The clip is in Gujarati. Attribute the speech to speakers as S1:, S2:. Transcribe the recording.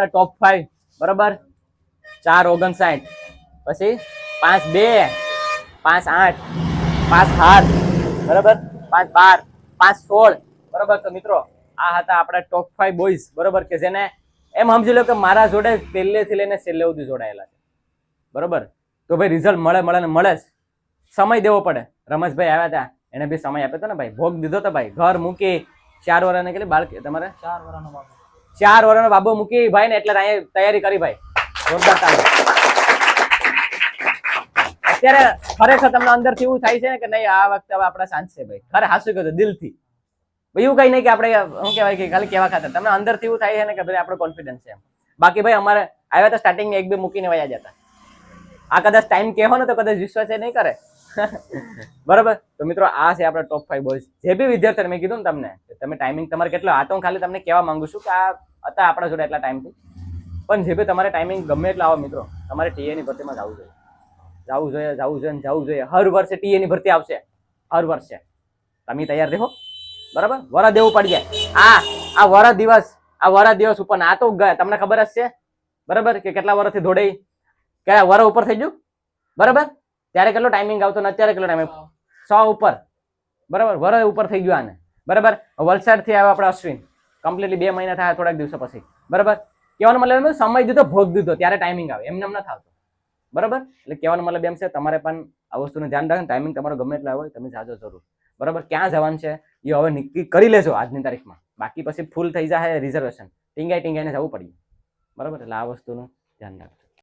S1: ના ટોપ ફાઈવ બરોબર? ચાર ઓગણસાઠ. પછી પાંચ બે, પાંચ આઠ, પાંચ સાત બરોબર? પાંચ બાર, પાંચ સોળ, બરોબર? તો મિત્રો, આ હતા આપણા ટોપ ફાઈવ બોયઝ બરોબર? કે જેને એમ સમજી લો કે મારા જોડે પહેલેથી લઈને છેલ્લે સુધી જોડાયેલા છે. બરોબર? તો ભાઈ રિઝલ્ટ મળે મળે ને મળે જ. સમય દેવો પડે. રમેશભાઈ આવ્યા હતા. એને બી સમય આપ્યો હતો ને ભાઈ. ભોગ દીધો તો ભાઈ. ઘર મૂકી ચાર વર્ષને કેટલી? બાળક, તમારે?
S2: ચાર વર્ષનો બાબુ
S1: ચાર વર્ષનો બાબો મૂકી ભાઈ ને એટલે તૈયારી કરી ભાઈ. અત્યારે ખરેખર તમને અંદરથી એવું થાય છે કે નહીં, આ વખતે હવે આપણે શાંત છે ભાઈ. ખરે હાસુ કહ્યું દિલથી. ભાઈ એવું કઈ નહીં કે આપણે, શું કહેવાય કે ખાલી કેવા ખાતર. તમને અંદરથી એવું થાય છે ને કે ભાઈ આપણો કોન્ફિડન્સ છે. બાકી ભાઈ અમારે આવ્યા તો સ્ટાર્ટિંગ એક બે મૂકીને વયા જતા. આ કદાચ ટાઈમ કહેવો ને તો કદાચ વિશ્વાસ એ નહીં કરે. બરાબર? તો મિત્રો, આ છે આપણા ટોપ ફાઈવ બોયઝ જે બી વિદ્યાર્થી મેં કીધું ને તમને તમે ટાઈમિંગ તમારે કેટલો આ તો હું ખાલી તમને કહેવા માંગુ છું કે આ હતા આપણા જોડે એટલા ટાઈમથી પણ જે બી તમારે ટાઈમિંગ ગમે એટલા આવો મિત્રો, તમારે ટીએની ભરતીમાં જવું જોઈએ. જવું જોઈએ જવું જોઈએ જવું જોઈએ. હર વર્ષે ટીએની ભરતી આવશે. હર વર્ષે. તમે તૈયાર રહો. બરાબર? વરા દેવું પડી જાય. આ આ વરા દિવસ, આ વરા દિવસ ઉપર આ તો તમને ખબર જ છે. બરાબર? કે કેટલા વર્ષથી દોડાઈ કયા વર ઉપર થઈ ગયું? બરાબર? ત્યારે કેટલો ટાઈમિંગ આવતો ને અત્યારે કેટલો ટાઈમિંગ સો ઉપર. બરાબર? વર ઉપર થઈ ગયું આને. બરાબર? વલસાડથી આવ્યો આપણે અશ્વિન. કમ્પ્લીટલી બે મહિના થયા થોડાક દિવસો પછી. બરાબર? કહેવાનો મતલબ એમ સમય દીધો, ભોગ દીધો, ત્યારે ટાઈમિંગ આવે. એમને એમ ન થતું બરાબર? એટલે કહેવાનો મતલબ એમ છે, તમારે પણ આ વસ્તુનું ધ્યાન રાખો ટાઈમિંગ તમારો ગમે એટલા હોય, તમે જાજો જરૂર. બરાબર? ક્યાં જવાનું છે, એ હવે નક્કી કરી લેજો આજની તારીખમાં. બાકી પછી ફૂલ થઈ જાય રિઝર્વેશન ટીંગાઈ ટીંગાઈને જવું પડી બરાબર? એટલે આ વસ્તુનું ધ્યાન રાખો